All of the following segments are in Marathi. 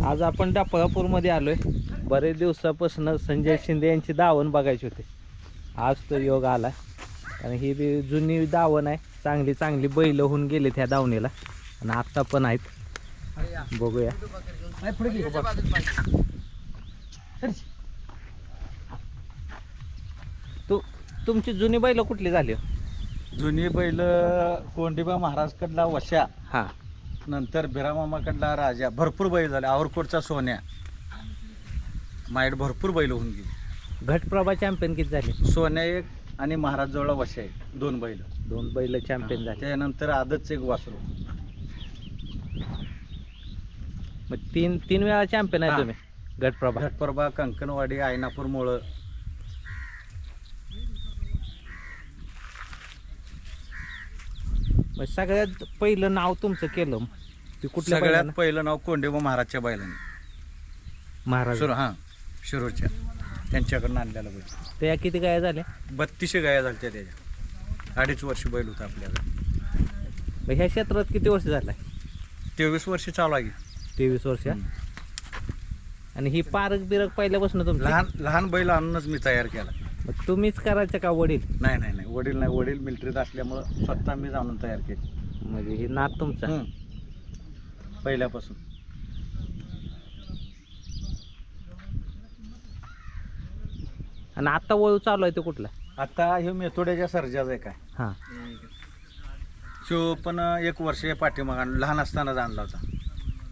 आज आपण डापळापूरमध्ये आलोय. बरेच दिवसापासून संजय शिंदे यांची दावण बघायची होती. आज तो योग आला. आणि ही बी जुनी दावण आहे. चांगली चांगली बैल होऊन गेले त्या दावणीला. आणि आत्ता पण आहेत. बघूया. तू तुमची जुनी बैल कुठली झाली? जुनी बैल कोंडिबा महाराजकडला वशा हा. नंतर बिरामामाकडला राजा भरपूर बैल झाले. आवरकोटचा सोन्या. माईट भरपूर बैल होऊन गेली. घटप्रभा चॅम्पियन किती झाले? सोन्या एक आणि महाराज जवळ वशा एक. दोन बैल. दोन बैल चॅम्पियन झाले. त्यानंतर आदतचं एक वासरू. मग तीन तीन वेळा चॅम्पियन आहे हा. तुम्ही घटप्रभा. घटप्रभा कंकणवाडी आयनापूर मोळ. मग सगळ्यात पहिलं नाव तुमचं केलं. ते कुठल्या सगळ्यात बैलानं? पहिलं नाव कोंडिबा महाराजच्या बैलाने. महाराज. सुर हां शिरूरच्या. त्यांच्याकडनं आणलेलं बैल. त्या किती काय झाल्या? बत्तीसशे गाया झाल्या त्याच्या. अडीच वर्ष बैल होता आपल्याकडे. मग ह्या क्षेत्रात किती वर्ष झालाय तेवीस वर्ष चालू आहे. तेवीस वर्ष. आणि ही पारक बिरक पहिल्यापासून तुमची? लहान लहान बैल आणूनच मी तयार केला. मग तुम्हीच करायचं का वडील? नाही नाही नाही. वडील नाही. वडील मिलिटरीत असल्यामुळं स्वतः मी जाणून तयार केली. म्हणजे ही नात तुमचा. हम्म. पहिल्यापासून. आणि आता वळू चालू आहे तो कुठला? आता हे मेथोड्याच्या सर्जाच आहे. काय हा. शो पण एक वर्ष पाठीमाग आण- लहान असतानाच आणला होता.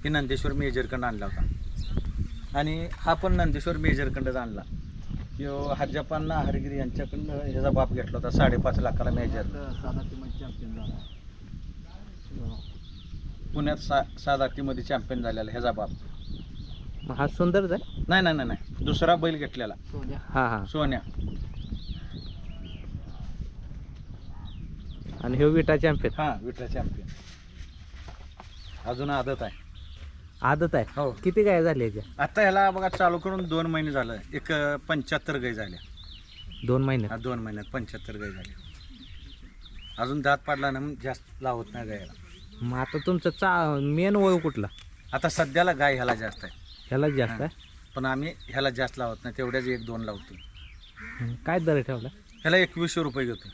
ही नंदेश्वर मेजरकडं आणला होता. आणि हा पण नंदेश्वर मेजरकडंच आणला. यो हरजापांना हरगिरी यांच्याकडनं ह्याचा बाप घेतला होता साडेपाच लाखाला मेजर. पुण्यात सा सात आठीमध्ये चॅम्पियन झालेला ह्याचा बाप. मग हा सुंदरच आहे? नाही नाही नाही नाही. दुसरा बैल घेतलेला. हा हा. सोन्या. आणि ह्यो विटा चॅम्पियन हा विठ्ठल चॅम्पियन अजून आदत आहे. आदत आहे? हो. किती काय झाली याच्या? आता ह्याला बघा चालू करून दोन महिने झालं. एक पंच्याहत्तर गाई झाल्या. दोन हा महिन्यात दोन महिन्यात पंच्याहत्तर गाई झाल्या. अजून दात पाडला ना मग जास्त लावत नाही गायला. मग आता तुमचं चा मेन वळू कुठला? आता सध्याला गाय ह्याला जास्त आहे. ह्यालाच जास्त. आहे? पण आम्ही ह्याला जास्त लावत नाही तेवढ्याच एक दोन लावतो हं, काय दर ठेवला? ह्याला एकवीसशे रुपये घेतो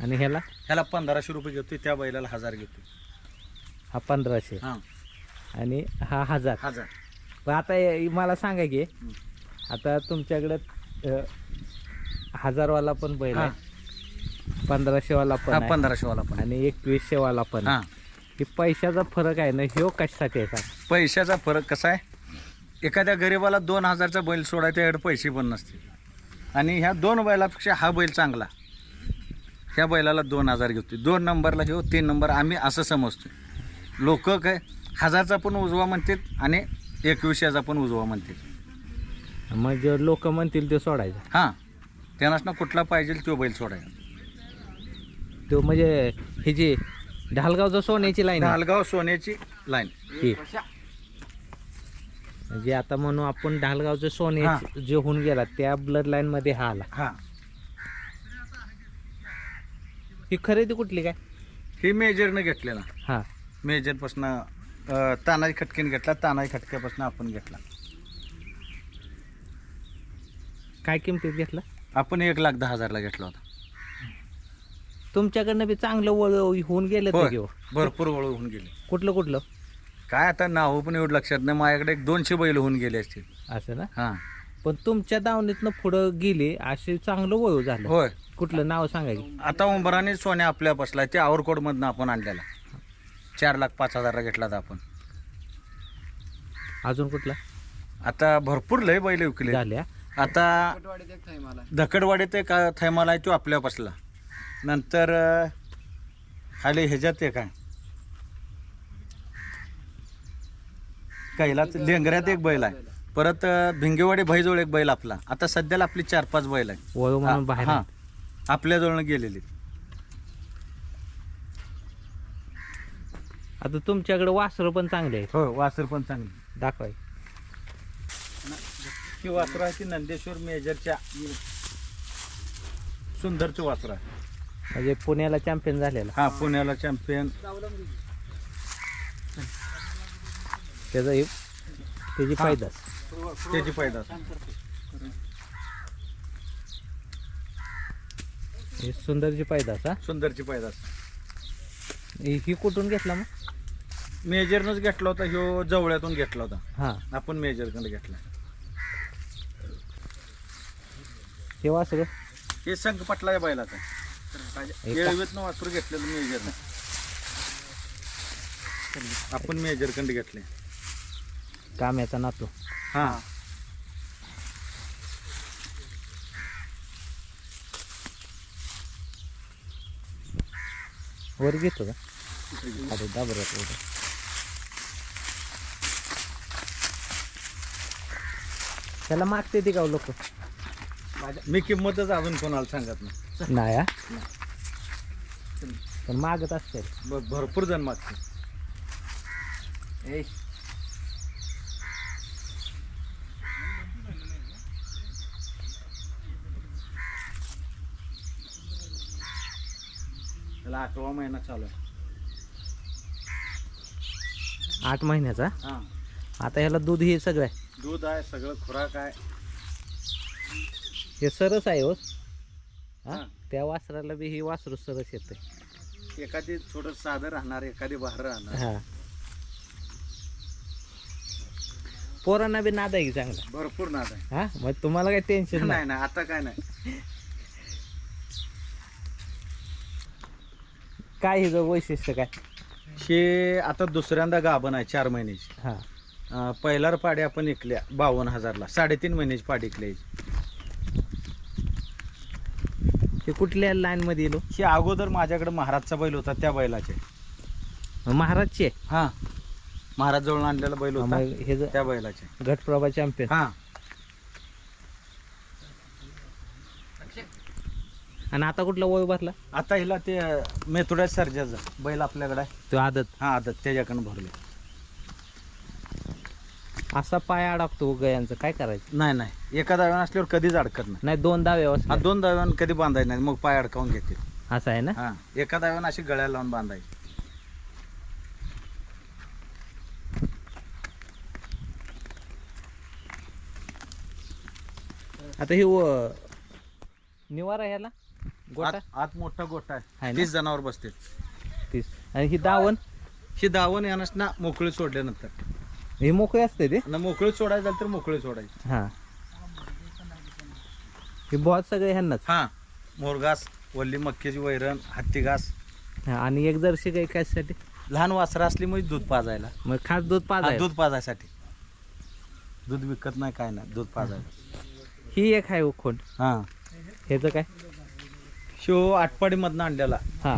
आणि ह्याला? ह्याला पंधराशे रुपये घेतो त्या बैलाला हजार घेतो हा पंधराशे. हां. आणि हा हजार. हजार. पण आता हे- मला सांगा की आता तुमच्याकडे अ, हजारवाला पण बैल. आहे. पंधराशेवाला पण हा आहे. पंधराशेवाला पण आणि एकवीसशेवाला पण हां आहे. हे. पैशाचा फरक आहे ना ह्यो कशासाठी आहे सांग? पैशाचा फरक कसा आहे? एखाद्या गरीबाला दोन हजारचा बैल सोडाय त्याकडे पैसे पण नसते आणि ह्या दोन बैलापेक्षा हा बैल चांगला. ह्या बैलाला दोन हजार घेतो दोन नंबरला घेऊ तीन नंबर. आम्ही असं समजतो लोक काय हजारचा पण उजवा म्हणतात आणि एकविसशेचा पण उजवा म्हणतात मग लोक म्हणतील ते सोडायचं. हां. त्यांनाच ना कुठला पाहिजे तो बैल सोडायचा. तो म्हणजे ही जी ढालगावचं सोन्याची लाईन आहे. ढालगाव सोन्याची लाईन ही. म्हणजे आता म्हणू आपण ढालगावचं सोने. जे होऊन गेला त्या ब्लड लाईन मध्ये हा आला. हां. ही खरेदी कुठली काय? ही मेजरनं घेतलेला हा. मेजरपासून तानाजी खटकेने घेतला तानाजी खटक्यापासून आपण घेतला. काय किमतीत घेतला? आपण एक लाख दहा हजारला घेतला होता. तुमच्याकडनं बी चांगलं वळ होऊन गेलं ते. घेऊ. भरपूर वळ होऊन गेले. कुठलं कुठलं? काय आता नाव पण एवढं लक्षात नाही. माझ्याकडे एक दोनशे बैल होऊन गेले असतील. असं ना? हां. पण तुमच्या दावणीतनं पुढं गेले असे चांगलं वळू झालं. होय. कुठलं नाव सांगा की. आता उंबराने सोन्या आपल्या बसलाय ते आवरकोटमधनं आपण आणलेला. चार लाख पाच हजारला घेतला होता आपण. अजून कुठला? आता भरपूर लय बैल विकले झाल्या. आता धकडवाडीत एक थैमाला आहे तो आपल्या बसला. नंतर खाली ह्याच्यात एक आहे. कैलाच लेंगऱ्यात एक बैल आहे. परत भिंगेवाडी भाईजवळ एक बैल आपला. आता सध्याला आपली चार पाच बैल आहे वळू म्हणून हा, बाहेर हा. आपल्या जवळ गेलेली. आता तुमच्याकडे वासरं पण चांगले आहेत. हो वासर पण चांगली दाखवाय. ही वासर आहे ती नंदेश्वर मेजरच्या सुंदरचं वासर आहे. म्हणजे पुण्याला चॅम्पियन झालेला. हा पुण्याला चॅम्पियन त्याचा हे त्याची हा. फायदाच. त्याची पैदास हे सुंदरची पायदास हा? सुंदरची पैदास ही ही कुठून घेतला मग? मेजरनंच घेतला होता ह्यो जवळ्यातून घेतला होता. हां. आपण मेजरकडे घेतला. हे वासरं हे संघ पटला बैलाचा. का- येळवीतनं वासरू घेतलेलं मेजरनं आपण मेजरकडे घेतले. काम्याचा नातू. हा. वर घेतो का? अरे वगैरे त्याला मागते ती का लोक. मी किंमतच अजून कोणाला सांगत नाही. नाही हा? पण मागत असते ब- भरपूर जण मागते त्याला आठवा महिना चालू आहे. आठ महिन्याचा? हा. आता ह्याला दूध हे सगळं आहे? दूध आहे सगळं खुराक आहे. हे सरस आहे हो. हा. त्या वासराला बी ही वासरू सरस येते. एखादी थोडं साधं राहणार एखादी बाहेर राहणार. हा. पोरांना बी नाद आहे की चांगला? भरपूर नाद आहे. हा? मग तुम्हाला काही टेन्शन नाही नाही. नाही आता काय नाही. काय हिचं वैशिष्ट्य काय? हे आता दुसऱ्यांदा गाभण आहे चार महिन्याची. हा. अं, पहिल्यावर पाडी आपण इकल्या बावन्न हजारला. साडेतीन महिन्याची पाडी इकल्या हे कुठल्या लाईन मध्ये येलो? ही अगोदर माझ्याकडे महाराजचा बैल होता त्या बैलाचे. महाराजची? हा. महाराज जवळ आणलेला बैल होता मग हे त्या बैलाचे. घटप्रभा चॅम्पियन हा. आणि आता कुठला वय भरला? आता हिला ते मेथुड्या सर्जाचा बैल आपल्याकडे आहे. तो आदत. हा आता त्याच्याकडनं भरले. असा पाय अडकतो गयांचं काय करायचं? नाही नाही. एका दाव्यानं असल्यावर कधीच अडकत नाही. नाही दोन दावे हा असले दोन दाव्यानं कधी बांधायचे नाही. मग पाय अडकावून घेते. असं आहे ना? हा. एका दाव्यानं अशी गळ्याला लावून बांधायची. आता हे व- निवारा ह्याला? गोटा? आत आत मोठा गोठा आहे. आहे ना? तीस जनावर बसते तीस. आणि ही दावण? ही दावण यानंच ना मोकळी सोडल्यानंतर. ही मोकळी असते ते? ना मोकळी सोडायचं झालं तर मोकळी सोडायची. हा. हे बॉल सगळे ह्यांनाच? हा. मोरघास वल्ली मक्क्याची वैरण हत्ती घास. हा, आणि एक जर्शी गाई कशासाठी? लहान वासरं असली म्हणजे दूध पाजायला. मग खास दूध हा, पाजाय दूध पाजायसाठी. दूध विकत नाही काय नाही दूध पाजायला. ही एक आहे खोंड. हा. ह्याचं काय? शिव आटपाडीमधनं आणलेला. हा.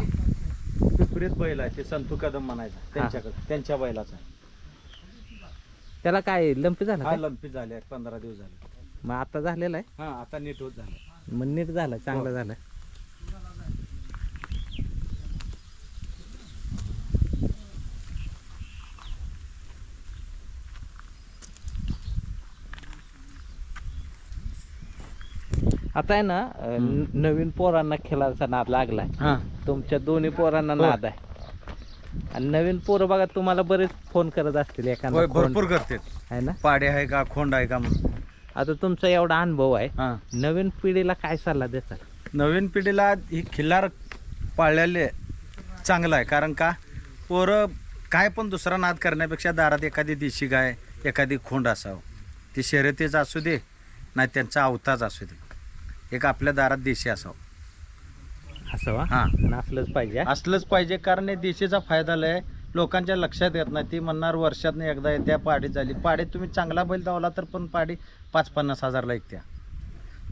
पिपरीत बैल आहे ते संतू कदम म्हणायचा त्यांच्याकडे त्यांच्या बैलाचा त्याला काय लंपी झाला हा काय? लंपी झाले पंधरा दिवस झाले मग आता झालेला आहे हा आता नीट होत झालं मग नीट झाला चांगला हो. झाला आता आहे ना अं, हम्म. न- नवीन पोरांना खेळायचा नाद लागलाय हा तुमच्या दोन्ही पोरांना हो. नाद आहे आणि नवीन पोरं बघा तुम्हाला बरेच फोन करत असतील एखादा होय खोंड भरपूर करते आहे ना? पाडे आहे का खोंड आहे का म्हणून आता तुमचा एवढा अनुभव आहे. हा. नवीन पिढीला काय सल्ला देता? नवीन पिढीला ही खिल्लार पाळलेले चांगलं आहे. कारण का? पोरं काय पण दुसरा नाद करण्यापेक्षा दारात एखादी देशी गाय एखादी खोंड असावं. ती शर्यतीच असू दे नाही त्यांचा अवताच असू दे. एक आपल्या दारात देशी असावं. असं वा हा. आणि असलंच पाहिजे? असलंच पाहिजे कारण हे देशीचा फायदा लय. लोकांच्या लक्षात येत नाही. ती म्हणणार वर्षातनं एकदा येत्या पाडी झाली. पाडी तुम्ही चांगला बैल धावला तर पण पाडी पाच पन्नास हजारला ऐकत्या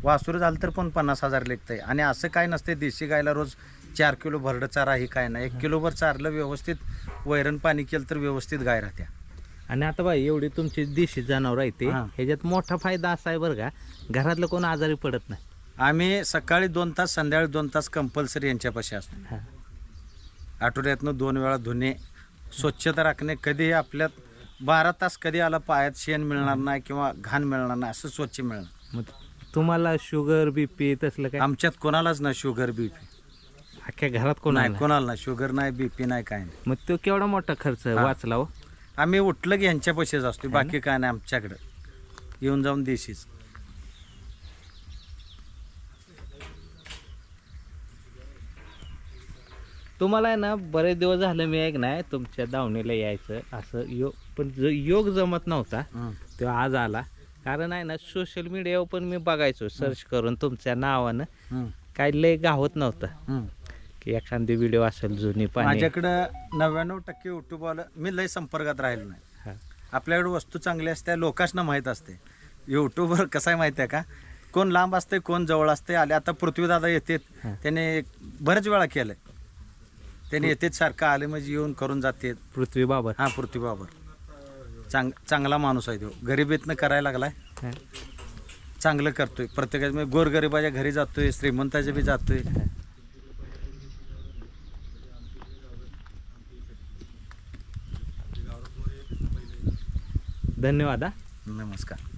वासुर झालं तर पण पन्नास हजार लेखतंय आणि असं काय नसते देशी गायला रोज चार किलो भरडं चारा ही काय नाही. एक किलोभर चारलं व्यवस्थित वैरण पाणी केलं तर व्यवस्थित गाय राहत्या. आणि आता बाई एवढी तुमची देशी जनावर आहे ते. हा. ह्याच्यात मोठा फायदा असा आहे बरं का घरातलं कोण आजारी पडत नाही. आम्ही सकाळी दोन तास संध्याकाळी दोन तास कंपल्सरी यांच्यापाशी असतो. हा. आठवड्यातनं दोन वेळा धुणे स्वच्छता राखणे कधी आपल्यात बारा तास कधी आला पायात शेण मिळणार नाही किंवा घाण मिळणार नाही असं स्वच्छ मिळणार मग तुम्हाला शुगर बीपी तसलं काय? आमच्यात कोणालाच नाही शुगर बीपी अख्ख्या घरात कोण नाही कोणाला नाही. शुगर नाही बीपी नाही काय नाही. मग तो केवढा मोठा खर्च. वाचला हो? आम्ही उठलं की ह्यांच्या पैसेच असतो? बाकी काय नाही आमच्याकडं. येऊन जाऊन देशीच. तुम्हाला आहे ना बरेच दिवस झालं मी ऐक नाही तुमच्या दावणीला यायचं असं योग पण जो योग जमत नव्हता. तो आज आला कारण आहे ना सोशल मीडियावर पण मी बघायचो सर्च करून तुमच्या नावानं. काय लय गावत नव्हतं. की एखादी व्हिडिओ असेल जुनी पाणी माझ्याकडं नव्याण्णव टक्के युट्यूबवाला मी लय संपर्कात राहिलो नाही. आपल्याकडे वस्तू चांगली असते लोकांना माहीत असते युट्यूबवर कसं आहे माहिती आहे का कोण लांब असते कोण जवळ असते आले आता पृथ्वीदादा येतात हा. त्याने बरेच वेळा केलंय त्याने येतेच सारखं आले म्हणजे येऊन करून जाते पृथ्वी बाबर. हा पृथ्वीबाबर चांग चांगला माणूस आहे तो. गरिबीतनं करायला लागलाय. हा. चांगलं करतोय. प्रत्येकाच्या म्हणजे गोरगरिबाच्या घरी जातोय श्रीमंताच्या बी जातोय. धन्यवाद हा. नमस्कार.